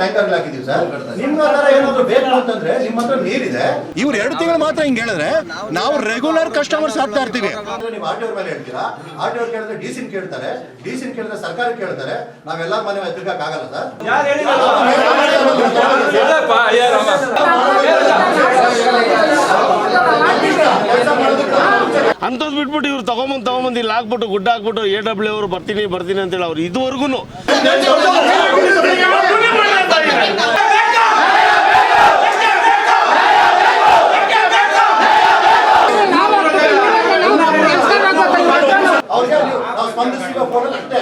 Tanker ಹಾಕಿದೀವಿ sir. ನಿಮ್ಮ ಹತ್ರ ಏನಾದ್ರು ಬೇಕು ಅಂತಂದ್ರೆ ನಿಮ್ಮ ಹತ್ರ ನೀರಿದೆ. ಇವ್ರು ಎರಡು ತಿಂಗಳು ಮಾತ್ರ ಹಿಂಗ್ ಹೇಳಿದ್ರೆ ನಾವು ರೆಗ್ಯುಲರ್ ಕಸ್ಟಮರ್ಸ್ ಆಗ್ತಾ ಇರ್ತೀವಿ. ನೀವು ಆರ್ ಟಿ ಮೇಲೆ ಹೇಳ್ತೀರಾ? ಆರ್ ಟಿ ಕೇಳಿದ್ರೆ ಡಿ ಸಿನ್ ಕೇಳ್ತಾರೆ. ಡಿ ಸಿನ್ ಕೇಳಿದ್ರೆ ಸರ್ಕಾರ ಕೇಳ್ತಾರೆ. ನಾವೆಲ್ಲ ಮನೆ ಎದುರ್ಕಾಗಲ್ಲ ಆಗಲ್ಲ ಸರ್. ಅಂಥದ್ದು ಬಿಟ್ಬಿಟ್ಟು ಇವ್ರು ತಗೊಂಬಂದು ತಗೊಂಬಂದು ಇಲ್ಲಿ ಹಾಕ್ಬಿಟ್ಟು ಗುಡ್ಡ ಹಾಕ್ಬಿಟ್ಟು ಎ ಡಬ್ಲ್ಯೂ ಅವರು ಬರ್ತೀನಿ ಬರ್ತೀನಿ ಅಂತೇಳಿ ಅವ್ರು ಇದುವರೆಗೂ ನಾವು ಸ್ಪಂದಿಸ್ತೀವಿ ಫೋನ್ ಅಷ್ಟೇ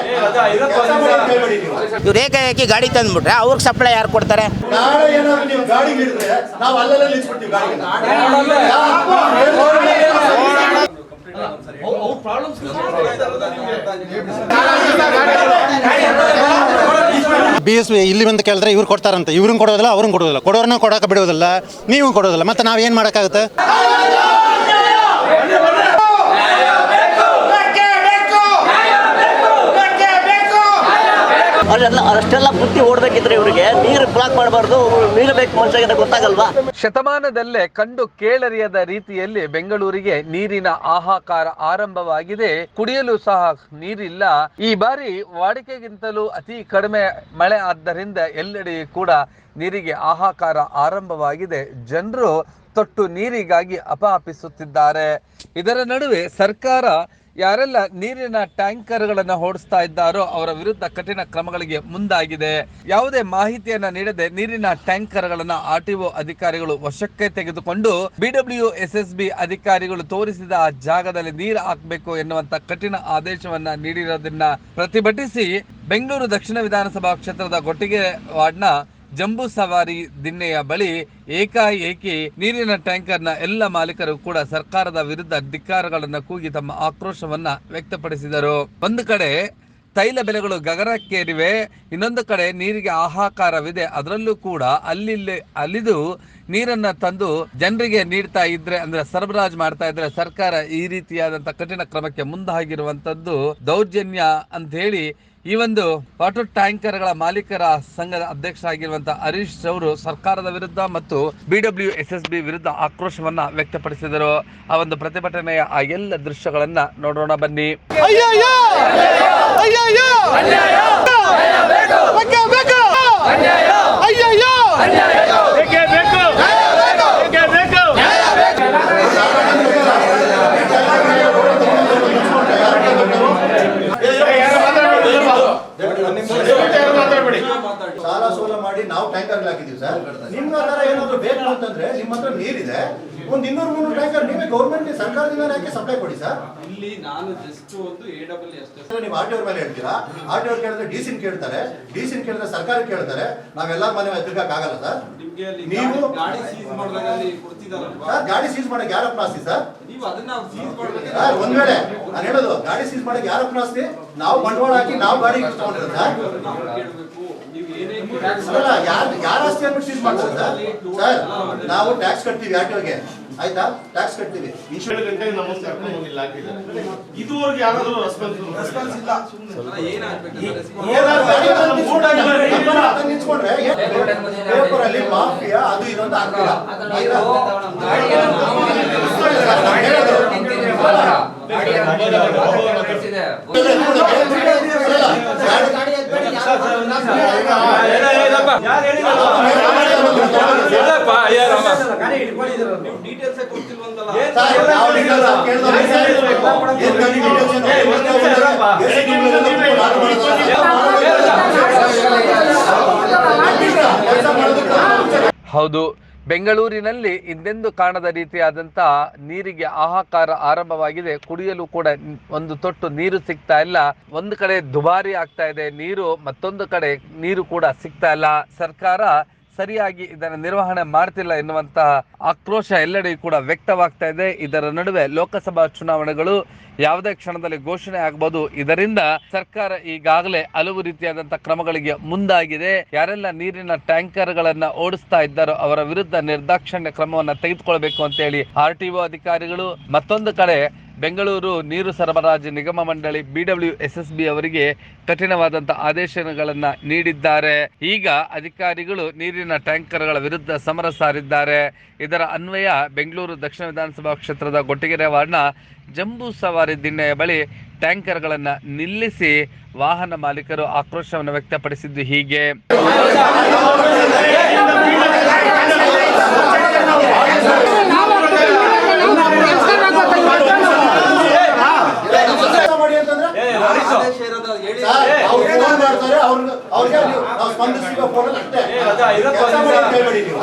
ಕೆಲ್ಸ ಮಾಡೋದ್ ಕೇಳ್ಬೇಡಿ ನೀವು. ಇವ್ರು ಏಕಾಏಕಿ ಗಾಡಿ ತಂದ್ಬಿಟ್ರೆ ಅವ್ರಿಗೆ ಸಪ್ಲೈ ಯಾರು ಕೊಡ್ತಾರೆ ನಾಳೆ ಏನಾದ್ರು ನೀವು ಗಾಡಿ ಹಿಡಿದ್ರೆ ನಾವು ಅಲ್ಲೆಲ್ಲ ನಿಲ್ಸ್ಬಿಡ್ತೀವಿ ಗಾಡಿನ ಬಿ ಎಸ್ ಇಲ್ಲಿ ಬಂದು ಕೇಳಿದ್ರೆ ಇವ್ರು ಕೊಡ್ತಾರಂತ ಇವ್ರನ್ನ ಕೊಡೋದಿಲ್ಲ ಅವ್ರನ್ನ ಕೊಡೋದಿಲ್ಲ ಕೊಡೋರ್ನ ಕೊಡೋಕೆ ಬಿಡೋದಿಲ್ಲ ನೀವು ಕೊಡೋದಿಲ್ಲ ಮತ್ತೆ ನಾವು ಏನು ಮಾಡೋಕ್ಕಾಗುತ್ತೆ ಅವರೆಲ್ಲ ಅಷ್ಟೆಲ್ಲ ಬುದ್ಧಿ ಓಡಬೇಕಿದ್ರೆ ಇವರಿಗೆ ನೀರು ಬ್ಲಾಕ್ ಮಾಡಬಾರ್ದು ಗೊತ್ತಾಗಲ್ವಾ? ಶತಮಾನದಲ್ಲೇ ಕಂಡು ಕೇಳರಿಯದ ರೀತಿಯಲ್ಲಿ ಬೆಂಗಳೂರಿಗೆ ನೀರಿನ ಆಹಾಕಾರ ಆರಂಭವಾಗಿದೆ. ಕುಡಿಯಲು ಸಹ ನೀರಿಲ್ಲ. ಈ ಬಾರಿ ವಾಡಿಕೆಗಿಂತಲೂ ಅತಿ ಕಡಿಮೆ ಮಳೆ ಆದ್ದರಿಂದ ಎಲ್ಲೆಡೆ ಕೂಡ ನೀರಿಗೆ ಆಹಾಕಾರ ಆರಂಭವಾಗಿದೆ. ಜನರು ತೊಟ್ಟು ನೀರಿಗಾಗಿ ಅಪಹಪಿಸುತ್ತಿದ್ದಾರೆ. ಇದರ ನಡುವೆ ಸರ್ಕಾರ ಯಾರೆಲ್ಲ ನೀರಿನ ಟ್ಯಾಂಕರ್ಗಳನ್ನು ಓಡಿಸ್ತಾ ಇದ್ದಾರೋ ಅವರ ವಿರುದ್ಧ ಕಠಿಣ ಕ್ರಮಗಳಿಗೆ ಮುಂದಾಗಿದೆ. ಯಾವುದೇ ಮಾಹಿತಿಯನ್ನ ನೀಡದೆ ನೀರಿನ ಟ್ಯಾಂಕರ್ಗಳನ್ನು ಆರ್ ಟಿ ಅಧಿಕಾರಿಗಳು ವಶಕ್ಕೆ ತೆಗೆದುಕೊಂಡು ಬಿಡಬ್ಲ್ಯೂ ಎಸ್ ಎಸ್ ಬಿ ಅಧಿಕಾರಿಗಳು ತೋರಿಸಿದ ಆ ಜಾಗದಲ್ಲಿ ನೀರು ಹಾಕಬೇಕು ಎನ್ನುವಂತ ಕಠಿಣ ಆದೇಶವನ್ನ ನೀಡಿರೋದನ್ನ ಪ್ರತಿಭಟಿಸಿ ಬೆಂಗಳೂರು ದಕ್ಷಿಣ ವಿಧಾನಸಭಾ ಕ್ಷೇತ್ರದ ಗೊಟ್ಟಿಗೆ ವಾರ್ಡ್ನ ಜಂಬೂ ಸವಾರಿ ದಿನ್ನೆಯ ಬಳಿ ಏಕಾಏಕಿ ನೀರಿನ ಟ್ಯಾಂಕರ್ನ ಎಲ್ಲ ಮಾಲೀಕರು ಕೂಡ ಸರ್ಕಾರದ ವಿರುದ್ಧ ಧಿಕ್ಕಾರಗಳನ್ನು ಕೂಗಿ ತಮ್ಮ ಆಕ್ರೋಶವನ್ನ ವ್ಯಕ್ತಪಡಿಸಿದರು. ಒಂದು ಕಡೆ ತೈಲ ಬೆಲೆಗಳು ಗಗನಕ್ಕೇರಿವೆ, ಇನ್ನೊಂದು ಕಡೆ ನೀರಿಗೆ ಆಹಾಕಾರವಿದೆ ಅದರಲ್ಲೂ ಕೂಡ ಅಲ್ಲಿ ಅಲಿದು ನೀರನ್ನ ತಂದು ಜನರಿಗೆ ನೀಡ್ತಾ ಇದ್ರೆ, ಅಂದ್ರೆ ಸರಬರಾಜು ಮಾಡ್ತಾ ಇದ್ರೆ ಸರ್ಕಾರ ಈ ರೀತಿಯಾದಂತ ಕಠಿಣ ಕ್ರಮಕ್ಕೆ ಮುಂದಾಗಿರುವಂತದ್ದು ದೌರ್ಜನ್ಯ ಅಂತ ಹೇಳಿ ಈ ಒಂದು ವಾಟರ್ ಟ್ಯಾಂಕರ್ಗಳ ಮಾಲೀಕರ ಸಂಘದ ಅಧ್ಯಕ್ಷರಾಗಿರುವಂತಹ ಹರೀಶ್ ಅವರು ಸರ್ಕಾರದ ವಿರುದ್ಧ ಮತ್ತು ಬಿಡಬ್ಲ್ಯೂ ಎಸ್ ಎಸ್ ಬಿ ವಿರುದ್ಧ ಆಕ್ರೋಶವನ್ನ ವ್ಯಕ್ತಪಡಿಸಿದರು. ಆ ಒಂದು ಪ್ರತಿಭಟನೆಯ ಆ ಎಲ್ಲ ದೃಶ್ಯಗಳನ್ನ ನೋಡೋಣ ಬನ್ನಿ. ಸಾಲ ಮಾಡಿ ನಾವು ಟ್ಯಾಂಕರ್ ಹಾಕಿದೀವಿ ಸರ್. ನಿಮ್ಮ ಹತ್ರ ಏನಾದ್ರು ಬೇಕು ಅಂತಂದ್ರೆ ನಿಮ್ಮ ಹತ್ರ ನೀರಿದೆ. ಒಂದ್ ಇನ್ನೂರು ಮುನ್ನೂರು ಟ್ಯಾಂಕರ್ ನಿಮಗೆ ಗೌರ್ಮೆಂಟ್ ಸರ್ಕಾರದಿಂದ ಹಾಕಿ ಸಪ್ಲೈ ಕೊಡಿ ಸರ್? ಇಲ್ಲಿ ನಾನು ಜಸ್ಟ್ ಒಂದು ಎ ಡಬಲ್ ಅಷ್ಟೇ ನೀವು ಆರ್ ಟಿ ಮೇಲೆ ಹೇಳ್ತೀರಾ? ಆರ್ ಟಿ ಕೇಳಿದ್ರೆ ಡಿ ಸಿನ್ ಕೇಳ್ತಾರೆ. ಡಿ ಸಿನ್ ಕೇಳಿದ್ರೆ ಸರ್ಕಾರ ಕೇಳ್ತಾರೆ. ನಾವೆಲ್ಲ ಮನೆ ಆಗಲ್ಲ ಸರ್. ನೀವು ಗಾಡಿ- ಸೀಸ್ ಮಾಡಿದಾಗ ಅಲ್ಲಿ ಕೊಡ್ತಿದಾರಲ್ವಾ? ಸರ್ ಗಾಡಿ ಸೀಸ್ ಮಾಡಕ್ ಯಾರಪ್ಪ ಆಸ್ತಿ ಸರ್? ನೀವು ಅದನ್ನ ಸೀಸ್ ಸರ್ ಒಂದ್ ವೇಳೆ ನಾನು ಹೇಳೋದು ಗಾಡಿ ಸೀಸ್ ಮಾಡಕ್ ಯಾರಪ್ಪ ಆಸ್ತಿ? ನಾವು ಬಂಡವಾಳ ಹಾಕಿ ನಾವು ಗಾಡಿ ಸರ್. ಯಾರ್ ಯಾರ ಆಸ್ತಿ ಅನ್ಬಿಟ್ಟು ಸೀಸ್ ಮಾಡ್ತಾರೆ ಸರ್? ನಾವು ಟ್ಯಾಕ್ಸ್ ಕಟ್ತೀವಿ ಆಟೋಗೆ ಆಯ್ತಾ? ಟ್ಯಾಕ್ಸ್ ಕಟ್ತೀವಿ. ಇದುವರೆಗೂ ಯಾರಾದರೂ ರೆಸ್ಪಾನ್ಸ್ ರೆಸ್ಪಾನ್ಸ್ ಇಲ್ಲ. ನಿಂತ್ಕೊಂಡ್ರೆ ಪೇಪರ್ ಅಲ್ಲಿ ಮಾಫಿಯಾ ಅದು ಇದೊಂದು ಹಾಕ್ತೀರಾ ಹೌದು. ಬೆಂಗಳೂರಿನಲ್ಲಿ ಇಂದೆಂದು ಕಾಣದ ರೀತಿಯಾದಂತ ನೀರಿಗೆ ಆಹಾಕಾರ ಆರಂಭವಾಗಿದೆ. ಕುಡಿಯಲು ಕೂಡ ಒಂದು ತೊಟ್ಟು ನೀರು ಸಿಗ್ತಾ ಇಲ್ಲ. ಒಂದು ಕಡೆ ದುಬಾರಿ ಆಗ್ತಾ ಇದೆ ನೀರು, ಮತ್ತೊಂದು ಕಡೆ ನೀರು ಕೂಡ ಸಿಗ್ತಾ ಇಲ್ಲ. ಸರ್ಕಾರ ಸರಿಯಾಗಿ ಇದನ್ನು ನಿರ್ವಹಣೆ ಮಾಡ್ತಿಲ್ಲ ಎನ್ನುವಂತಹ ಆಕ್ರೋಶ ಎಲ್ಲೆಡೆಯೂ ಕೂಡ ವ್ಯಕ್ತವಾಗ್ತಾ ಇದೆ. ಇದರ ನಡುವೆ ಲೋಕಸಭಾ ಚುನಾವಣೆಗಳು ಯಾವುದೇ ಕ್ಷಣದಲ್ಲಿ ಘೋಷಣೆ ಆಗಬಹುದು ಇದರಿಂದ ಸರ್ಕಾರ ಈಗಾಗಲೇ ಹಲವು ರೀತಿಯಾದಂತಹ ಕ್ರಮಗಳಿಗೆ ಮುಂದಾಗಿದೆ. ಯಾರೆಲ್ಲ ನೀರಿನ ಟ್ಯಾಂಕರ್ ಗಳನ್ನ ಓಡಿಸ್ತಾ ಇದ್ದಾರೋ ಅವರ ವಿರುದ್ಧ ನಿರ್ದಾಕ್ಷಣ್ಯ ಕ್ರಮವನ್ನ ತೆಗೆದುಕೊಳ್ಬೇಕು ಅಂತ ಹೇಳಿ ಆರ್ ಟಿ ಅಧಿಕಾರಿಗಳು ಮತ್ತೊಂದು ಕಡೆ ಬೆಂಗಳೂರು ನೀರು ಸರಬರಾಜು ನಿಗಮ ಮಂಡಳಿ ಬಿಡಬ್ಲ್ಯೂ ಎಸ್ ಎಸ್ ಬಿ ಅವರಿಗೆ ಕಠಿಣವಾದಂಥ ಆದೇಶಗಳನ್ನು ನೀಡಿದ್ದಾರೆ. ಈಗ ಅಧಿಕಾರಿಗಳು ನೀರಿನ ಟ್ಯಾಂಕರ್ಗಳ ವಿರುದ್ಧ ಸಮರ ಸಾರಿದ್ದಾರೆ. ಇದರ ಅನ್ವಯ ಬೆಂಗಳೂರು ದಕ್ಷಿಣ ವಿಧಾನಸಭಾ ಕ್ಷೇತ್ರದ ಗೊಟ್ಟಿಗೆರೆ ವಾರ್ಡ್ನ ಜಂಬೂ ಸವಾರಿ ದಿಣ್ಣೆಯ ಬಳಿ ಟ್ಯಾಂಕರ್ಗಳನ್ನು ನಿಲ್ಲಿಸಿ ವಾಹನ ಮಾಲೀಕರು ಆಕ್ರೋಶವನ್ನು ವ್ಯಕ್ತಪಡಿಸಿದ್ದು ಹೀಗೆ ಕೆಲಸ ಮಾಡಿ ಅಂತಂದ್ರೆ ಆದೇಶ ಇರೋದು ಹೇಳಿ ಸರ್, ಮಾಡ್ತಾರೆ ಅವ್ರಿಗೆ ಅವ್ರಿಗೆ ನೀವು- ನಾವು ಸ್ಪಂದಿಸುವ ಅಷ್ಟೇ ಕೆಲಸ ಹೇಳ್ಬೇಡಿ ನೀವು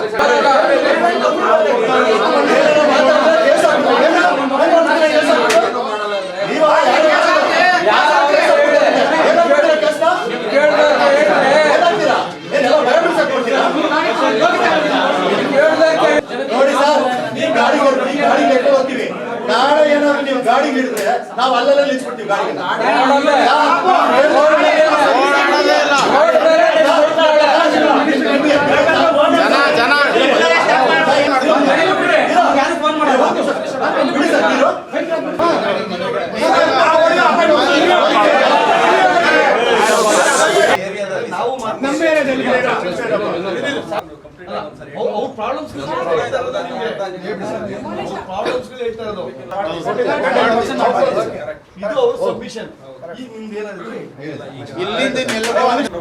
ಯಾರು ಕೆಲಸ ಮಾಡ್ತಾರೆ? ಏನೋ ಮಾಡಿದ್ರೆ ಕೆಲಸ? ಏನಾಗ್ತೀರಾ? ಏನೆಲ್ಲ ಭಯ ಬೀಳ್ಸಕ್ ಕೊಡ್ತೀರಾ? ನೋಡಿ ಸರ್ ಈ ಗಾಡಿಗೆ ಈ ಗಾಡಿಗೆ ಎತ್ಕೊಂಡು ಹೋಗ್ತೀವಿ ನಾಳೆ ಏನಾದ್ರು ನೀವು ಗಾಡಿಗೆ ಹಿಡಿದ್ರೆ ನಾವು ಅಲ್ಲೆಲ್ಲ ನಿಲ್ಸ್ಬಿಡ್ತೀವಿ ಗಾಡಿಗೆ ನಾವು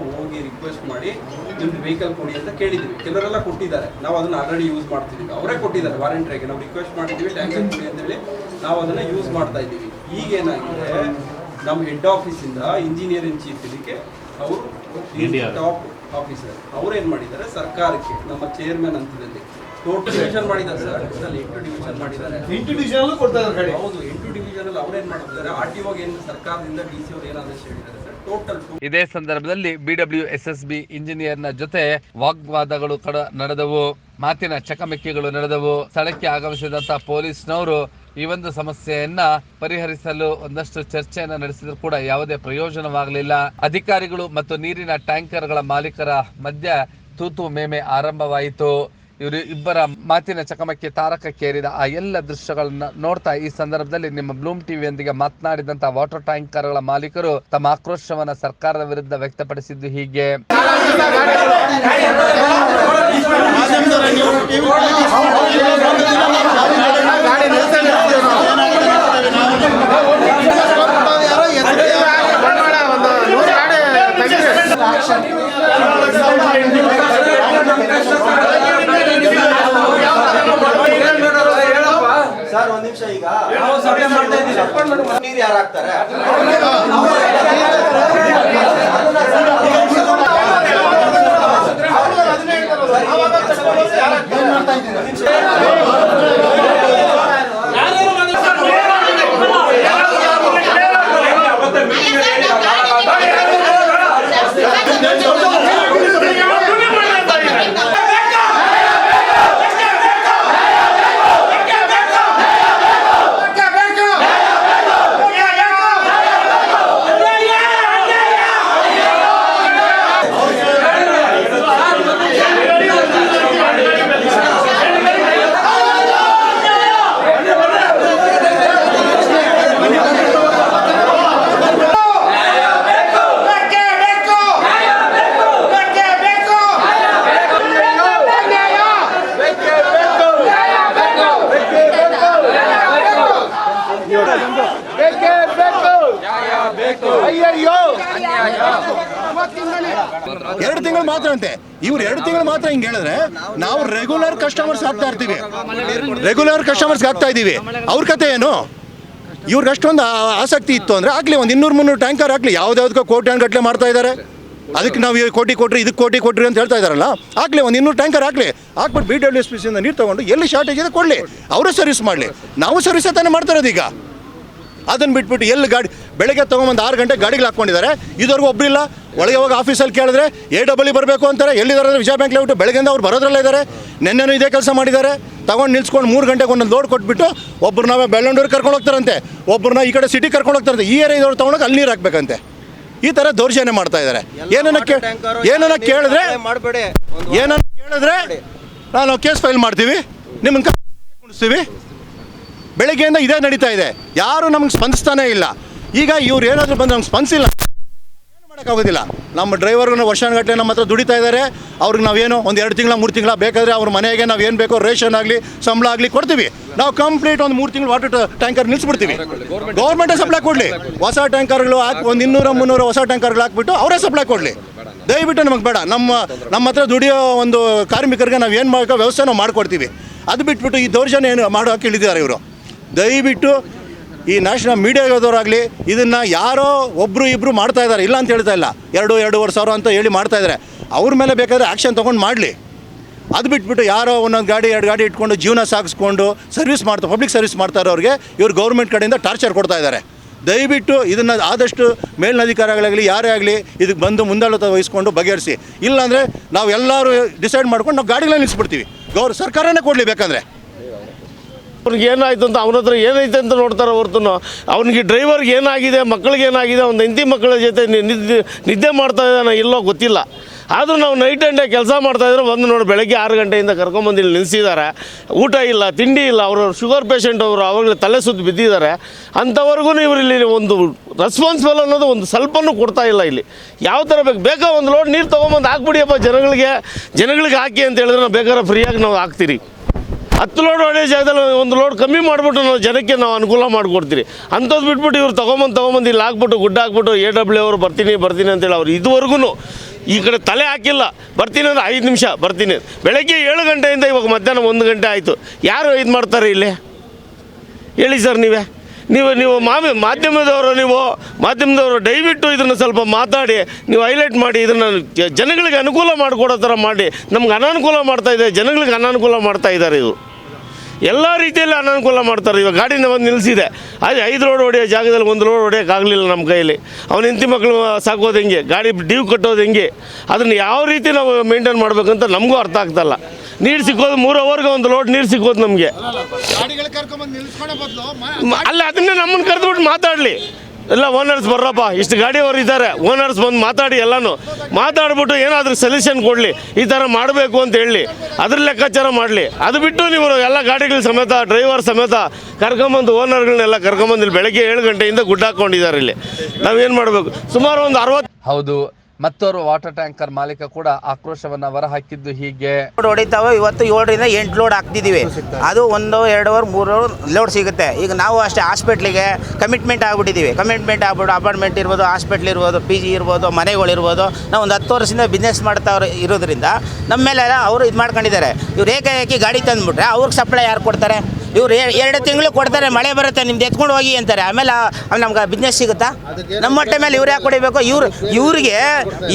ಹೋಗಿ ರಿಕ್ವೆಸ್ಟ್ ಮಾಡಿ ನಿಮ್ದು ವೆಹಿಕಲ್ ಕೊಡಿ ಅಂತ ಕೇಳಿದ್ವಿ ಕೆಲವರೆಲ್ಲ ಕೊಟ್ಟಿದ್ದಾರೆ ನಾವು ಅದನ್ನ ಆಲ್ರೆಡಿ ಯೂಸ್ ಮಾಡ್ತಿದ್ದೀವಿ ಅವರೇ ಕೊಟ್ಟಿದ್ದಾರೆ ವಾರಂಟ್ರಿಗೆ ನಾವು ರಿಕ್ವೆಸ್ಟ್ ಮಾಡಿದ್ವಿ ಟ್ಯಾಂಕರ್ ಕೊಡಿ ಅಂತ ಹೇಳಿ ನಾವು ಅದನ್ನ ಯೂಸ್ ಮಾಡ್ತಾ ಇದ್ದೀವಿ ಈಗ ಏನಾಗಿದೆ ನಮ್ಮ ಹೆಡ್ ಆಫೀಸಿಂದ ಇಂಜಿನಿಯರ್ ಇನ್ ಚೀಫ್ ಇದಕ್ಕೆ ಅವರು ಟಾಪ್ ಆಫೀಸರ್ ಅವ್ರು ಏನ್ ಮಾಡಿದ್ದಾರೆ ಸರ್ಕಾರಕ್ಕೆ ನಮ್ಮ ಚೇರ್ಮನ್ ಹಂತದಲ್ಲಿ ಟೋಟಲ್ ಡಿವಿಷನ್ ಮಾಡಿದ್ದಾರೆ ಸರ್. ಟೋಟಲ್ ಎಂಟು ಡಿವಿಷನ್ ಮಾಡಿದ್ದಾರೆ. ಎಂಟು ಡಿವಿಷನ್ ಕೊಡ್ತಾರೆ ಹೌದು ಎಂಟು ಡಿವಿಷನ್ ಅಲ್ಲಿ ಅವ್ರು ಏನ್ ಮಾಡ್ತಿದ್ದಾರೆ ಆರ್ ಟಿ ಏನು ಸರ್ಕಾರದಿಂದ ಡಿ ಸಿ ಅವ್ರು ಏನಾದರೂ ಹೇಳಿದ್ದಾರೆ ಸರ್? ಟೋಟಲ್ ಇದೇ ಸಂದರ್ಭದಲ್ಲಿ B W S S B ಇಂಜಿನಿಯರ್ನ ಜೊತೆ ವಾಗ್ವಾದಗಳು ಕಡ ನಡೆದವು. ಮಾತಿನ ಚಕಮಕಿಗಳು ನಡೆದವು. ಸ್ಥಳಕ್ಕೆ ಆಗಮಿಸಿದಂತ ಪೊಲೀಸ್ನವರು ಈ ಒಂದು ಸಮಸ್ಯೆಯನ್ನ ಪರಿಹರಿಸಲು ಒಂದಷ್ಟು ಚರ್ಚೆಯನ್ನ ನಡೆಸಿದ್ರು ಕೂಡ ಯಾವುದೇ ಪ್ರಯೋಜನವಾಗಲಿಲ್ಲ. ಅಧಿಕಾರಿಗಳು ಮತ್ತು ನೀರಿನ ಟ್ಯಾಂಕರ್ಗಳ ಮಾಲೀಕರ ಮಧ್ಯ ತೂತು ಮೇಮೆ ಆರಂಭವಾಯಿತು. ಇವರು ಇಬ್ಬರ ಮಾತಿನ ಚಕಮಕಿ ತಾರಕಕ್ಕೇರಿದ ಆ ಎಲ್ಲ ದೃಶ್ಯಗಳನ್ನ ನೋಡ್ತಾ ಈ ಸಂದರ್ಭದಲ್ಲಿ ನಿಮ್ಮ ಬ್ಲೂಮ್ ಟಿವಿಯೊಂದಿಗೆ ಮಾತನಾಡಿದಂತ ವಾಟರ್ ಟ್ಯಾಂಕರ್ಗಳ ಮಾಲೀಕರು ತಮ್ಮ ಆಕ್ರೋಶವನ್ನ ಸರ್ಕಾರದ ವಿರುದ್ಧ ವ್ಯಕ್ತಪಡಿಸಿದ್ದು ಹೀಗೆ. ಸರ್ ಒಂದ್ ನಿಮಿಷ ಈಗ. ನೀರು ಯಾರು? ಹಾಕ್ತಾರೆ ಎರಡು ತಿಂಗಳು ಮಾತ್ರ ಅಂತೆ ಇವ್ರು ಎರಡು ತಿಂಗಳು ಮಾತ್ರ ಹಿಂಗೆ ಹೇಳಿದ್ರೆ ನಾವು ರೆಗ್ಯುಲರ್ ಕಸ್ಟಮರ್ಸ್ ಆಗ್ತಾ ಇರ್ತೀವಿ. ರೆಗ್ಯುಲರ್ ಕಸ್ಟಮರ್ಸ್ ಆಗ್ತಾ ಇದ್ದೀವಿ. ಅವ್ರ ಕತೆ ಏನು? ಇವ್ರಿಗೆ ಅಷ್ಟೊಂದು ಆ- ಆಸಕ್ತಿ ಇತ್ತು ಅಂದರೆ ಆಗ್ಲಿ ಒಂದು ಇನ್ನೂರು ಮುನ್ನೂರು ಟ್ಯಾಂಕರ್ ಹಾಕ್ಲಿ ಯಾವ್ದಾವ್ದಕ್ಕೋ ಕೋಟಿ ಗಟ್ಟಲೆ ಮಾಡ್ತಾ ಇದ್ದಾರೆ ಅದಕ್ಕೆ ನಾವು ಇವಾಗ ಕೋಟಿ ಕೊಟ್ರಿ ಇದಕ್ಕೆ ಕೋಟಿ ಕೊಟ್ರಿ ಅಂತ ಹೇಳ್ತಾ ಇದ್ದಾರಲ್ಲ ಆಗ್ಲಿ ಒಂದು ಇನ್ನೂರು ಟ್ಯಾಂಕರ್ ಹಾಕ್ಲಿ ಹಾಕ್ಬಿಟ್ಟು ಬಿ ಡಬ್ಲ್ಯೂ ಎಸ್ ಪಿ ಸಿಯಿಂದ ನೀರು ತೊಗೊಂಡು ಎಲ್ಲಿ ಶಾರ್ಟೇಜ್ ಇದೆ ಕೊಡಲಿ. ಅವರೇ ಸರ್ವಿಸ್ ಮಾಡಲಿ. ನಾವು ಸರ್ವಿಸ್ ತಾನೇ ಮಾಡ್ತಾ ಇರೋದು ಈಗ. ಅದನ್ನು ಬಿಟ್ಬಿಟ್ಟು ಎಲ್ಲಿ ಗಾಡಿ ಬೆಳಗ್ಗೆ ತೊಗೊಂಬಂದು ಆರು ಗಂಟೆ ಗಾಡಿಗೆ ಹಾಕ್ಕೊಂಡಿದ್ದಾರೆ ಇದುವರೆಗೂ ಒಬ್ಬರಿಲ್ಲ ಒಳಗೆ ಹೋಗಿ ಆಫೀಸಲ್ಲಿ ಕೇಳಿದ್ರೆ ಎ ಡಬಲ್ ಬರಬೇಕು ಅಂತಾರೆ. ಎಲ್ಲಿದ್ದಾರೆ ವಿಜಯ ಬ್ಯಾಂಕ್ ಬಿಟ್ಟು ಬೆಳಗ್ಗೆಯಿಂದ ಅವ್ರು ಬರೋದ್ರಲ್ಲೇ ಇದ್ದಾರೆ. ನಿನ್ನೆನೂ ಇದೇ ಕೆಲಸ ಮಾಡಿದ್ದಾರೆ. ತಗೊಂಡು ನಿಲ್ಸ್ಕೊಂಡು ಮೂರು ಗಂಟೆಗೆ ಒಂದೊಂದು ಲೋಡ್ ಕೊಟ್ಬಿಟ್ಟು ಒಬ್ರು ನಾವೇ ಬೆಳ್ಳಂಡೂರಿಗೆ ಕರ್ಕೊಂಡು ಹೋಗ್ತಾರಂತೆ. ಒಬ್ಬರನ್ನ ಈ ಕಡೆ ಸಿಟಿ ಕರ್ಕೊಂಡು ಹೋಗ್ತಾರಂತೆ. ಈ ಏರಿಯಾದವ್ರು ತೊಗೊಂಡೋಗಿ ಅಲ್ಲಿ ನೀರು ಹಾಕ್ಬೇಕಂತೆ. ಈ ಥರ ದೌರ್ಜನ್ಯ ಮಾಡ್ತಾ ಇದ್ದಾರೆ. ಏನನ್ನ ಕೇ ಏನನ್ನ ಕೇಳಿದ್ರೆ ಮಾಡಬೇಡಿ. ಏನನ್ನ ಕೇಳಿದ್ರೆ ನಾನು ಕೇಸ್ ಫೈಲ್ ಮಾಡ್ತೀವಿ. ನಿಮ್ಮ ಕುಣಿಸ್ತೀವಿ. ಬೆಳಗ್ಗೆಯಿಂದ ಇದೇ ನಡೀತಾ ಇದೆ. ಯಾರು ನಮ್ಗೆ ಸ್ಪಂದಿಸ್ತಾನೇ ಇಲ್ಲ. ಈಗ ಇವ್ರು ಏನಾದರೂ ಬಂದು ನಮ್ಗೆ ಸ್ಪಂದಿಸಿಲ್ಲ. ಏನು ಮಾಡೋಕ್ಕಾಗೋದಿಲ್ಲ. ನಮ್ಮ ಡ್ರೈವರ್ಗಳು ವರ್ಷಾನುಗಟ್ಟಲೆ ನಮ್ಮ ಹತ್ರ ದುಡಿತಾ ಇದ್ದಾರೆ ಅವ್ರಿಗೆ ನಾವೇನು ಒಂದು ಎರಡು ತಿಂಗಳ, ಮೂರು ತಿಂಗಳ ಬೇಕಾದರೆ ಅವ್ರ ಮನೆಗೆ ನಾವು ಏನು ಬೇಕೋ ರೇಷನ್ ಆಗಲಿ, ಸಂಬಳ ಆಗಲಿ ಕೊಡ್ತೀವಿ. ನಾವು ಕಂಪ್ಲೀಟ್ ಒಂದು ಮೂರು ತಿಂಗಳು ವಾಟರ್ ಟ್ಯಾಂಕರ್ ನಿಲ್ಲಿಸ್ಬಿಡ್ತೀವಿ ಗೌರ್ಮೆಂಟೇ ಸಪ್ಲೈ ಕೊಡಲಿ. ಹೊಸ ಟ್ಯಾಂಕರ್ಗಳು ಹಾಕಿ ಒಂದು ಇನ್ನೂರ, ಮುನ್ನೂರು ಹೊಸ ಟ್ಯಾಂಕರ್ಗಳು ಹಾಕ್ಬಿಟ್ಟು ಅವರೇ ಸಪ್ಲೈ ಕೊಡಲಿ. ದಯವಿಟ್ಟು ನಮಗೆ ಬೇಡ. ನಮ್ಮ ನಮ್ಮ ಹತ್ರ ದುಡಿಯೋ ಒಂದು ಕಾರ್ಮಿಕರಿಗೆ ನಾವು ಏನು ಮಾಡೋ ವ್ಯವಸ್ಥೆ ನಾವು ಮಾಡಿಕೊಡ್ತೀವಿ. ಅದು ಬಿಟ್ಬಿಟ್ಟು ಈ ದೌರ್ಜನ್ಯ ಏನು ಮಾಡೋಕೆ ಇಳಿದಿದ್ದಾರೆ ಇವರು. ದಯವಿಟ್ಟು ಈ ನ್ಯಾಷನಲ್ ಮೀಡಿಯಾದವರಾಗಲಿ ಇದನ್ನು ಯಾರೋ ಒಬ್ಬರು ಇಬ್ಬರು ಮಾಡ್ತಾ ಇದ್ದಾರೆ. ಇಲ್ಲ ಅಂತ ಹೇಳ್ತಾ ಇಲ್ಲ. ಎರಡು, ಎರಡೂವರೆ ಸಾವಿರ ಅಂತ ಹೇಳಿ ಮಾಡ್ತಾ ಇದ್ದಾರೆ. ಅವ್ರ ಮೇಲೆ ಬೇಕಾದರೆ ಆ್ಯಕ್ಷನ್ ತೊಗೊಂಡು ಮಾಡಲಿ. ಅದು ಬಿಟ್ಬಿಟ್ಟು ಯಾರೋ ಒಂದೊಂದು ಗಾಡಿ, ಎರಡು ಗಾಡಿ ಇಟ್ಕೊಂಡು ಜೀವನ ಸಾಗಿಸ್ಕೊಂಡು ಸರ್ವಿಸ್ ಮಾಡ್ತಾ ಪಬ್ಲಿಕ್ ಸರ್ವಿಸ್ ಮಾಡ್ತಾ ಇರೋರಿಗೆ ಇವ್ರು ಗೌರ್ಮೆಂಟ್ ಕಡೆಯಿಂದ ಟಾರ್ಚರ್ ಕೊಡ್ತಾ ಇದ್ದಾರೆ. ದಯವಿಟ್ಟು ಇದನ್ನು ಆದಷ್ಟು ಮೇಲಿನಧಿಕಾರಿಗಳಾಗಲಿ, ಯಾರೇ ಆಗಲಿ ಇದಕ್ಕೆ ಬಂದು ಮುಂದಾಳುತ್ತ ವಹಿಸ್ಕೊಂಡು ಬಗೆಹರಿಸಿ. ಇಲ್ಲಾಂದರೆ ನಾವು ಎಲ್ಲರೂ ಡಿಸೈಡ್ ಮಾಡ್ಕೊಂಡು ನಾವು ಗಾಡಿಗಳನ್ನ ನಿಲ್ಲಿಸ್ಬಿಡ್ತೀವಿ ಗೌರ್, ಸರ್ಕಾರನೇ ಕೊಡಲಿ ಬೇಕಂದರೆ. ಅವ್ನಿಗೆ ಏನಾಯ್ತು ಅಂತ ಅವನ ಹತ್ರ ಏನೈತೆ ಅಂತ ನೋಡ್ತಾರೆ ಹೊರತು ಅವನಿಗೆ ಡ್ರೈವರ್ಗೆ ಏನಾಗಿದೆ ಮಕ್ಕಳಿಗೆ ಏನಾಗಿದೆ, ಒಂದು ಹೆಂಡತಿ ಮಕ್ಕಳ ಜೊತೆ ನಿದ್ದೆ ಮಾಡ್ತಾ ಇದ್ದಾನೆ ಇಲ್ಲೋ ಗೊತ್ತಿಲ್ಲ. ಆದರೂ ನಾವು ನೈಟ್ ಆ್ಯಂಡ್ ಡೇ ಕೆಲಸ ಮಾಡ್ತಾಯಿದ್ರೆ ಒಂದು ನೋಡಿ, ಬೆಳಗ್ಗೆ ಆರು ಗಂಟೆಯಿಂದ ಕರ್ಕೊಂಬಂದು ಇಲ್ಲಿ ನಿಲ್ಲಿಸಿದ್ದಾರೆ ಊಟ ಇಲ್ಲ, ತಿಂಡಿ ಇಲ್ಲ, ಅವರು ಶುಗರ್ ಪೇಷಂಟ್ ಅವರು, ಅವಾಗಲೇ ತಲೆ ಸುತ್ತು ಬಿದ್ದಿದ್ದಾರೆ. ಅಂಥವರೆಗೂ ಇವರು ಇಲ್ಲಿ ಒಂದು ರೆಸ್ಪಾನ್ಸಿಬಲ್ ಅನ್ನೋದು ಒಂದು ಸ್ವಲ್ಪನೂ ಕೊಡ್ತಾ ಇಲ್ಲ ಇಲ್ಲಿ. ಯಾವ ಥರ ಬೇಕು? ಬೇಕಾ ಒಂದು ಲೋಡ್ ನೀರು ತೊಗೊಂಬಂದು ಹಾಕ್ಬಿಡಿಯಪ್ಪ ಜನಗಳಿಗೆ ಜನಗಳಿಗೆ ಹಾಕಿ ಅಂತ ಹೇಳಿದ್ರೆ ನಾವು ಬೇಕಾದ್ರೆ ಫ್ರೀಯಾಗಿ ನಾವು ಹಾಕ್ತೀರಿ. ಹತ್ತು ಲೋಡ್ ಹೊಡೆಯೋ ಜಾಗದಲ್ಲಿ ಒಂದು ಲೋಡ್ ಕಮ್ಮಿ ಮಾಡಿಬಿಟ್ಟು ನಾವು ಜನಕ್ಕೆ ನಾವು ಅನುಕೂಲ ಮಾಡಿಕೊಡ್ತೀರಿ. ಅಂಥದ್ದು ಬಿಟ್ಬಿಟ್ಟು ಇವ್ರು ತೊಗೊಂಬಂದು ತೊಗೊಂಬಂದು ಇಲ್ಲಿ ಹಾಕ್ಬಿಟ್ಟು ಗುಡ್ಡ ಹಾಕ್ಬಿಟ್ಟು ಎ ಡಬ್ಲ್ಯೂ ಅವರು ಬರ್ತೀನಿ ಬರ್ತೀನಿ ಅಂತೇಳಿ ಅವ್ರು ಇದುವರೆಗೂ ಈ ಕಡೆ ತಲೆ ಹಾಕಿಲ್ಲ. ಬರ್ತೀನಿ ಅಂದ್ರೆ ಐದು ನಿಮಿಷ, ಬರ್ತೀನಿ. ಬೆಳಗ್ಗೆ ಏಳು ಗಂಟೆಯಿಂದ ಇವಾಗ ಮಧ್ಯಾಹ್ನ ಒಂದು ಗಂಟೆ ಆಯಿತು. ಯಾರು ಇದು ಮಾಡ್ತಾರೆ ಇಲ್ಲಿ? ಹೇಳಿ ಸರ್ ನೀವೇ. ನೀವು ನೀವು ಮಾಮಿ ಮಾಧ್ಯಮದವರು ನೀವು ಮಾಧ್ಯಮದವರು ದಯವಿಟ್ಟು ಇದನ್ನು ಸ್ವಲ್ಪ ಮಾತಾಡಿ, ನೀವು ಹೈಲೈಟ್ ಮಾಡಿ ಇದನ್ನು ಜನಗಳಿಗೆ ಅನುಕೂಲ ಮಾಡಿಕೊಡೋ ಥರ ಮಾಡಿ. ನಮ್ಗೆ ಅನಾನುಕೂಲ ಮಾಡ್ತಾ ಇದೆ, ಜನಗಳಿಗೆ ಅನಾನುಕೂಲ ಮಾಡ್ತಾ ಇದ್ದಾರೆ ಇದು. ಎಲ್ಲ ರೀತಿಯಲ್ಲಿ ಅನಾನುಕೂಲ ಮಾಡ್ತಾರೆ. ಇವಾಗ ಗಾಡಿನ ಒಂದು ನಿಲ್ಲಿಸಿದೆ ಅದೇ ಐದು ರೋಡ್ ಹೊಡೆಯೋ ಜಾಗದಲ್ಲಿ ಒಂದು ರೋಡ್ ಹೊಡೆಯೋಕ್ಕಾಗಲಿಲ್ಲ ನಮ್ಮ ಕೈಯಲ್ಲಿ. ಅವನ ಹೆಂಡತಿ ಮಕ್ಕಳು ಸಾಕೋದು ಹೆಂಗೆ? ಗಾಡಿ ಡ್ಯೂ ಕಟ್ಟೋದು ಹೆಂಗೆ? ಅದನ್ನು ಯಾವ ರೀತಿ ನಾವು ಮೇಂಟೈನ್ ಮಾಡಬೇಕಂತ ನಮಗೂ ಅರ್ಥ ಆಗ್ತಲ್ಲ ನೀರು ಸಿಕ್ಕೋದು ಮೂರು ಅವರ್ಗೆ ಒಂದು ಲೋಡ್ ನೀರು ಸಿಕ್ಕೋದು ನಮಗೆ. ಅಲ್ಲ ಅದನ್ನೇ ನಮ್ಮನ್ನು ಕರೆದ್ಬಿಟ್ಟು ಮಾತಾಡಲಿ. ಎಲ್ಲ ಓನರ್ಸ್ ಬರ್ರಪ್ಪ ಇಷ್ಟು ಗಾಡಿಯವರು ಇದ್ದಾರೆ ಓನರ್ಸ್ ಬಂದು ಮಾತಾಡಿ ಎಲ್ಲನೂ. ಮಾತಾಡ್ಬಿಟ್ಟು ಏನಾದರೂ ಸೊಲ್ಯೂಷನ್ ಕೊಡಲಿ ಈ ಥರ ಮಾಡಬೇಕು ಅಂತ ಹೇಳಿ. ಅದ್ರ ಲೆಕ್ಕಾಚಾರ ಮಾಡಲಿ. ಅದು ಬಿಟ್ಟು ನೀವು ಎಲ್ಲ ಗಾಡಿಗಳ ಸಮೇತ ಡ್ರೈವರ್ ಸಮೇತ ಕರ್ಕೊಂಬಂದು ಓನರ್ಗಳನ್ನೆಲ್ಲ ಕರ್ಕೊಂಬಂದು ಇಲ್ಲಿ ಬೆಳಗ್ಗೆ ಏಳು ಗಂಟೆಯಿಂದ ಗುಡ್ಡ ಹಾಕ್ಕೊಂಡಿದ್ದಾರೆ ಇಲ್ಲಿ. ನಾವೇನು ಮಾಡಬೇಕು? ಸುಮಾರು ಒಂದು ಅರವತ್ತು ಹೌದು ಮತ್ತೋರ್ವ ವಾಟರ್ ಟ್ಯಾಂಕರ್ ಮಾಲೀಕ ಕೂಡ ಆಕ್ರೋಶವನ್ನ ಹೊರಹಾಕಿದ್ದು ಹೀಗೆ. ಲೋಡ್ ಹೊಡಿತಾವೆ ಇವತ್ತು ಏಳರಿಂದ ಎಂಟು ಲೋಡ್ ಹಾಕ್ತಿದ್ದೀವಿ ಅದು ಒಂದು ಎರಡು ಅವರ್ ಮೂರು ಲೋಡ್ ಸಿಗುತ್ತೆ. ಈಗ ನಾವು ಅಷ್ಟೇ ಹಾಸ್ಪಿಟ್ಲಿಗೆ ಕಮಿಟ್ಮೆಂಟ್ ಆಗ್ಬಿಟ್ಟಿದ್ದೀವಿ ಕಮಿಟ್ಮೆಂಟ್ ಆಗ್ಬಿಟ್ಟು ಅಪಾರ್ಟ್ಮೆಂಟ್ ಇರ್ಬೋದು ಹಾಸ್ಪಿಟ್ಲ್ ಇರ್ಬೋದು ಪಿ ಜಿ ಇರ್ಬೋದು ಮನೆಗಳಿರ್ಬೋದು ನಾವು ಒಂದು ಹತ್ತು ವರ್ಷದಿಂದ ಬಿಸ್ನೆಸ್ ಮಾಡ್ತಾ ಇರೋದ್ರಿಂದ ನಮ್ಮ ಮೇಲೆ ಅವರು ಇದು ಮಾಡ್ಕೊಂಡಿದ್ದಾರೆ. ಇವ್ರು ಏಕೆ ಗಾಡಿ ತಂದುಬಿಟ್ರೆ ಅವ್ರಿಗೆ ಸಪ್ಲೈ ಯಾರು ಕೊಡ್ತಾರೆ? ಇವ್ರು ಎರಡು ತಿಂಗಳು ಕೊಡ್ತಾರೆ ಮಳೆ ಬರುತ್ತೆ ನಿಮ್ದು ಎತ್ಕೊಂಡು ಹೋಗಿ ಅಂತಾರೆ. ಆಮೇಲೆ ನಮ್ಗೆ ಬಿಸ್ನೆಸ್ ಸಿಗುತ್ತಾ? ನಮ್ಮ ಹೊಟ್ಟೆ ಮೇಲೆ ಇವ್ರು ಯಾಕೆ ಕೊಡಿಬೇಕು ಇವ್ರು ಇವ್ರಿಗೆ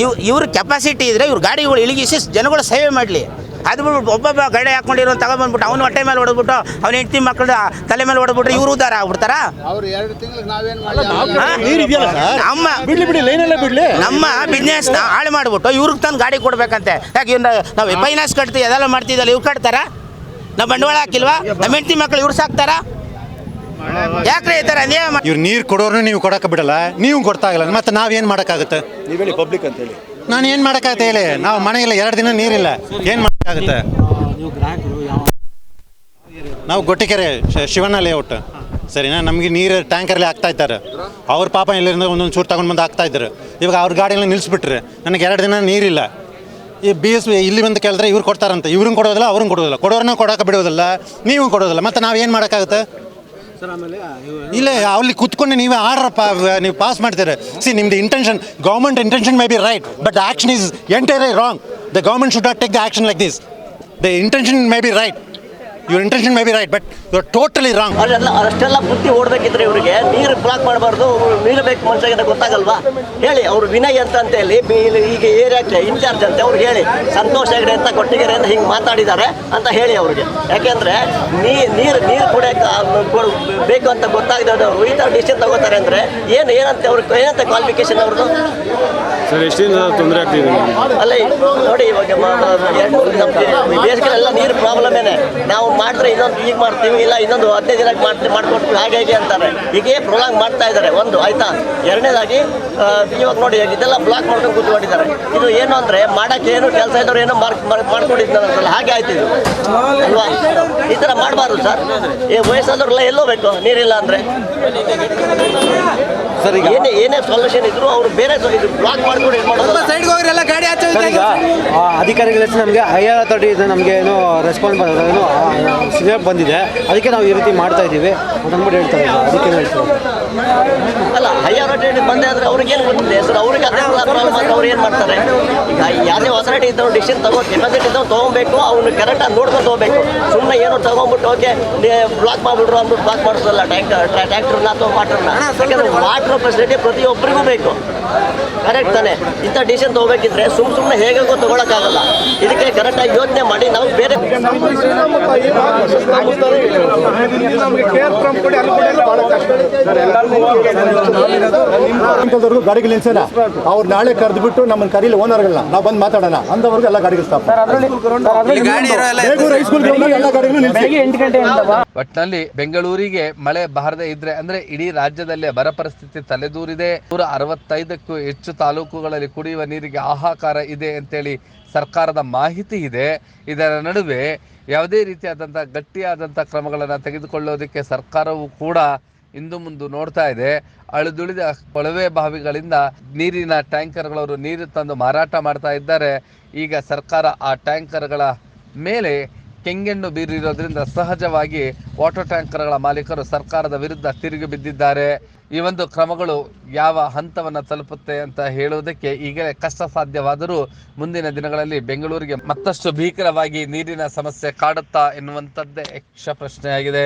ಇವ್ ಇವ್ರ ಕೆಪಾಸಿಟಿ ಇದ್ರೆ ಇವ್ರು ಗಾಡಿಗಳು ಇಳಿಗಿಸಿ ಜನಗಳು ಸೇವೆ ಮಾಡಲಿ. ಅದು ಬಿಟ್ಬಿಟ್ಟು ಒಬ್ಬೊಬ್ಬ ಗಡೆ ಹಾಕೊಂಡಿರೋ ತಗೊಂಡ್ಬಂದ್ಬಿಟ್ಟು ಅವ್ನ ಹೊಟ್ಟೆ ಮೇಲೆ ಹೊಡೆದ್ಬಿಟ್ಟು ಅವ್ನ ಹೆಂಡತಿ ಮಕ್ಕಳ ತಲೆ ಮೇಲೆ ಹೊಡೆದ್ಬಿಟ್ರೆ ಇವ್ರು ಉದ್ದಾರ ಆಗ್ಬಿಡ್ತಾರ? ನಮ್ಮ ನಮ್ಮ ಬಿಸ್ನೆಸ್ ಹಾಳು ಮಾಡ್ಬಿಟ್ಟು ಇವ್ರಿಗೆ ತಂದು ಗಾಡಿ ಕೊಡ್ಬೇಕಂತೆ. ಯಾಕೆ ನಾವು ಫೈನಾನ್ಸ್ ಕಟ್ತೀವಿ ಅದೆಲ್ಲ ಮಾಡ್ತಿದ್ದಲ್ಲ ಇವ್ರು ಕಟ್ತಾರ? ನಾವು ಬಂಡವಾಳ ಹಾಕಿಲ್ವಾ? ನಮ್ಮ ಹೆಂಡತಿ ಮಕ್ಕಳು ಇವ್ರು ಸಾಕ್ತಾರ? ಯಾಕ್ರೆ ಈ ಥರ ಅನ್ಯಾಯ ಇವ್ರು ನೀರು ಕೊಡೋರ್ನು ನೀವು ಕೊಡಕ್ಕೆ ಬಿಡಲ್ಲ ನೀವು ಕೊಡ್ತಾ ಇಲ್ಲ ಮತ್ತೆ ನಾವೇನು ಮಾಡೋಕ್ಕಾಗುತ್ತೆ? ನೀವು ಹೇಳಿ ಪಬ್ಲಿಕ್ ಅಂತ ಹೇಳಿ. ನಾನು ಏನು ಮಾಡೋಕ್ಕಾಗತ್ತೆ ಹೇಳಿ? ನಾವು ಮನೆಯಲ್ಲಿ ಎರಡು ದಿನ ನೀರಿಲ್ಲ ಏನು ಮಾಡೋಕ್ಕಾಗುತ್ತೆ? ನಾವು ಗೊಟ್ಟಿಕೆರೆ ಶ- ಶಿವಣ್ಣ ಲೇಔಟ್ ಸರಿನಾ? ನಮಗೆ ನೀರು ಟ್ಯಾಂಕರ್ಲಿ ಹಾಕ್ತಾ ಇದ್ದಾರೆ. ಅವ್ರ ಪಾಪ ಇಲ್ಲಿಂದ ಒಂದೊಂದು ಚೂರು ತಗೊಂಡು ಬಂದು ಹಾಕ್ತಾ ಇದ್ದಾರೆ ಇವಾಗ ಅವ್ರ ಗಾಡಿಯಲ್ಲಿ ನಿಲ್ಲಿಸ್ಬಿಟ್ರೆ ನನಗೆ ಎರಡು ದಿನ ನೀರಿಲ್ಲ. ಈ ಬಿ ಎಸ್ ಇಲ್ಲಿ ಬಂದು ಕೇಳಿದ್ರೆ ಇವ್ರು ಕೊಡ್ತಾರಂತೆ. ಇವ್ರನ್ನ ಕೊಡೋದಿಲ್ಲ ಅವ್ರನ್ನ ಕೊಡೋದಿಲ್ಲ. ಕೊಡೋರ್ನ ಕೊಡೋಕೆ ಬಿಡೋದಿಲ್ಲ ನೀವು ಕೊಡೋದಿಲ್ಲ. ಮತ್ತೆ ನಾವು ಏನು ಮಾಡೋಕ್ಕಾಗುತ್ತೆ? ಇಲ್ಲ ಅಲ್ಲಿ ಕುತ್ಕೊಂಡು ನೀವೇ ಆರ್ಡ್ರಪ್ಪ ನೀವು ಪಾಸ್ ಮಾಡ್ತೀರ. ಸಿ ನಿಮ್ದು intention government intention may be right but action is entire wrong the government should not take the action like this the intention may be right your intention may be right but you are totally wrong ಅಲ್ಲೆಲ್ಲ ಅಷ್ಟೆಲ್ಲ ಬುದ್ಧಿ ಓಡಬೇಕಿದ್ರೆ ಇವರಿಗೆ ನೀರು block ಮಾಡಬಾರ್ದು ನೀರು ಬೇಕು ಮನುಷ್ಯ ಗೊತ್ತಾಗಲ್ವಾ? ಹೇಳಿ ಅವ್ರು ವಿನಯ್ ಅಂತ ಅಂತ ಹೇಳಿ ಈಗ ಏರಿಯಾಕ್ಕೆ ಇನ್ಚಾರ್ಜ್ ಅಂತ ಅವ್ರಿಗೆ ಹೇಳಿ ಸಂತೋಷ ಹೆಗಡೆ ಅಂತ ಕೊಟ್ಟಿಗೆರೆ ಅಂತ ಹಿಂಗೆ ಮಾತಾಡಿದ್ದಾರೆ ಅಂತ ಹೇಳಿ ಅವ್ರಿಗೆ. ಯಾಕೆಂದ್ರೆ ನೀ ನೀರು ನೀರು ಕೂಡ ಬೇಕು ಅಂತ ಗೊತ್ತಾಗದವರು ಈ ಥರ ಡಿಸಿಷನ್ ತಗೋತಾರೆ ಅಂದರೆ ಏನು ಏನಂತೆ ಅವ್ರಿಗೆ ಏನಂತ ಕ್ವಾಲಿಫಿಕೇಶನ್ ಅವ್ರದ್ದು? ಸರ್ ಎಷ್ಟಿಂದ ತೊಂದರೆ ಆಗ್ತಿದೆ ಅಲ್ಲ ನೋಡಿ ಇವಾಗ ಬೇಸಿಗೆಲ್ಲ ನೀರು ಪ್ರಾಬ್ಲಮೇನೆ ಏನೇ? ನಾವು ಮಾಡಿದ್ರೆ ಇನ್ನೊಂದು ಈಗ ಮಾಡ್ತೀವಿ ಇಲ್ಲ ಇನ್ನೊಂದು ಹದಿನೈದು ದಿನಕ್ಕೆ ಮಾಡ್ತೀವಿ ಮಾಡ್ಕೊಡ್ತೀವಿ ಹಾಗೆ ಹೇಗೆ ಅಂತಾರೆ. ಹೀಗೆ ಪ್ರೊಲಾಂಗ್ ಮಾಡ್ತಾ ಇದ್ದಾರೆ. ಒಂದು ಆಯ್ತಾ? ಎರಡನೇದಾಗಿ ಇವಾಗ ನೋಡಿ ಇದೆಲ್ಲ ಬ್ಲಾಕ್ ಮಾಡ್ಕೊಂಡು ಕೂತ್ಕೊಂಡಿದ್ದಾರೆ. ಇದು ಏನು ಅಂದರೆ ಮಾಡಕ್ಕೆ ಏನು ಕೆಲಸ ಇದ್ದವ್ರು ಏನೋ ಮಾರ್ಕ್ ಮಾಡ್ಕೊಂಡಿದ್ದಾರಲ್ಲ ಹಾಗೆ ಆಯ್ತು ಇದು. ಅಲ್ವಾ? ಈ ಥರ ಮಾಡಬಾರ್ದು ಸರ್. ಈ ವಯಸ್ಸಾದವ್ರೆಲ್ಲ ಎಲ್ಲೋಬೇಕು ನೀರಿಲ್ಲ ಅಂದ್ರೆ. ಸರ್ ಈಗ ಏನೇ ಏನೇ ಸೊಲ್ಯೂಷನ್ ಇದ್ರು ಅವ್ರು ಬೇರೆ ಸ- ಇದು ಬ್ಲಾಕ್ ಮಾಡ್ಕೊಂಡು ಇದು ಮಾಡೋದು. ಸರ್ ಈಗ ಆ, ಅಧಿಕಾರಿಗಳ ಹೆಸರು ನಮಗೆ ಹೈಯರ್ ಅಥಾರಿಟಿ ನಮಗೆ ಏನು ರೆಸ್ಪಾನ್ಸ್ ಬರೋದು ಏನೋ ಸಿಗ್ನಲ್ ಬಂದಿದೆ ಅದಕ್ಕೆ ನಾವು ಈ ರೀತಿ ಮಾಡ್ತಾ ಇದ್ದೀವಿ ಅಂತ ಹೇಳ್ತಾರೆ. ಅದಕ್ಕೆ ಹೇಳ್ತೀವಿ ಅಲ್ಲ ಹೈಯರ್ ಅಥಾರಿಟಿ ಬಂದೆ ಆದರೆ ಅವ್ರಿಗೆ ಏನು ಗೊತ್ತಿದೆ? ಸರ್ ಅವ್ರಿಗೆ ಅದೇ ಪ್ರಾಬ್ಲಮ್ ಅಂದ್ರೆ ಅವ್ರು ಏನು ಮಾಡ್ತಾರೆ? ಈಗ ಯಾವುದೇ ಅಥಾರಿಟಿ ಇದ್ದವ್ರು ಡಿಸಿಷನ್ ತಗೋ ಕೆಪಾಸಿಟಿ ಇದ್ದವ್ರು ತಗೋಬೇಕು ಅವ್ನು ಕರೆಕ್ಟಾಗಿ ನೋಡ್ಕೊಂಡು ತಗೋಬೇಕು. ಸುಮ್ಮನೆ ಏನೋ ತಗೊಂಡ್ಬಿಟ್ಟು ಓಕೆ ಬ್ಲಾಕ್ ಮಾಡಿಬಿಟ್ರು ಅಂದ್ಬಿಟ್ಟು ಬ್ಲಾಕ್ ಮಾಡಿಸೋಲ್ಲ ಟ್ಯಾಂಕರ್ ಟ್ರ್ಯಾಕ್ಟರ್ನ ಅಥವಾ ವಾಟರ್ನ ಯಾಕಂದ್ರೆ ವಾಟರ್ ಫೆಸಿಲಿಟಿ ಪ್ರತಿಯೊಬ್ಬರಿಗೂ ಬೇಕು. ಕರೆಕ್ಟ್ ತಾನೆ? ಇಂಥ ಡಿಸಿಷನ್ ತಗೋಬೇಕಿದ್ರೆ ಸುಮ್ ಸುಮ್ಮನೆ ಹೇಗೋ ತೊಗೊಳಕ್ಕಾಗಲ್ಲ. ಇದಕ್ಕೆ ಕರೆಕ್ಟಾಗಿ ಯೋಚನೆ ಮಾಡಿ ನಾವು ಬೇರೆ ಅಂಕಲ್ದವ್ರಿಗೂ ಗಾಡಿಗೆ ನಿಲ್ಸೋಣ ಅವ್ರು ನಾಳೆ ಕರೆದ್ಬಿಟ್ಟು ನಮ್ಮನ್ನ ಕರೀಲಿ ಓನರ್ಗಳನ್ನ ನಾವು ಬಂದು ಮಾತಾಡೋಣ. ಅಂದವ್ರಿಗೆ ಎಲ್ಲ ಗಾಡಿಗಳು ಸ್ಟಾಪ್ ಎಲ್ಲ ಗಾಡಿಗಳು ಒಟ್ನಲ್ಲಿ ಬೆಂಗಳೂರಿಗೆ ಮಳೆ ಬಾರದೇ ಇದ್ರೆ ಅಂದ್ರೆ ಇಡೀ ರಾಜ್ಯದಲ್ಲೇ ಬರ ಪರಿಸ್ಥಿತಿ ತಲೆದೂರಿದೆ. ನೂರ ಅರವತ್ತೈದಕ್ಕೂ ಹೆಚ್ಚು ತಾಲೂಕುಗಳಲ್ಲಿ ಕುಡಿಯುವ ನೀರಿಗೆ ಆಹಾಕಾರ ಇದೆ ಅಂತೇಳಿ ಸರ್ಕಾರದ ಮಾಹಿತಿ ಇದೆ. ಇದರ ನಡುವೆ ಯಾವುದೇ ರೀತಿಯಾದಂತಹ ಗಟ್ಟಿಯಾದಂತಹ ಕ್ರಮಗಳನ್ನು ತೆಗೆದುಕೊಳ್ಳೋದಕ್ಕೆ ಸರ್ಕಾರವು ಕೂಡ ಇಂದು ಮುಂದು ನೋಡ್ತಾ ಇದೆ. ಅಳಿದುಳಿದ ಕೊಳವೆ ಬಾವಿಗಳಿಂದ ನೀರಿನ ಟ್ಯಾಂಕರ್ಗಳವರು ನೀರು ತಂದು ಮಾರಾಟ ಮಾಡ್ತಾ ಇದ್ದಾರೆ. ಈಗ ಸರ್ಕಾರ ಆ ಟ್ಯಾಂಕರ್ಗಳ ಮೇಲೆ ಕೆಂಗೆಣ್ಣು ಬೀರಿರೋದ್ರಿಂದ ಸಹಜವಾಗಿ ವಾಟರ್ ಟ್ಯಾಂಕರ್ಗಳ ಮಾಲೀಕರು ಸರ್ಕಾರದ ವಿರುದ್ಧ ತಿರುಗಿ ಬಿದ್ದಿದ್ದಾರೆ. ಈ ಒಂದು ಕ್ರಮಗಳು ಯಾವ ಹಂತವನ್ನು ತಲುಪುತ್ತೆ ಅಂತ ಹೇಳುವುದಕ್ಕೆ ಈಗಲೇ ಕಷ್ಟ ಸಾಧ್ಯವಾದರೂ ಮುಂದಿನ ದಿನಗಳಲ್ಲಿ ಬೆಂಗಳೂರಿಗೆ ಮತ್ತಷ್ಟು ಭೀಕರವಾಗಿ ನೀರಿನ ಸಮಸ್ಯೆ ಕಾಡುತ್ತಾ ಎನ್ನುವಂಥದ್ದೇ ಯಕ್ಷ ಪ್ರಶ್ನೆಯಾಗಿದೆ.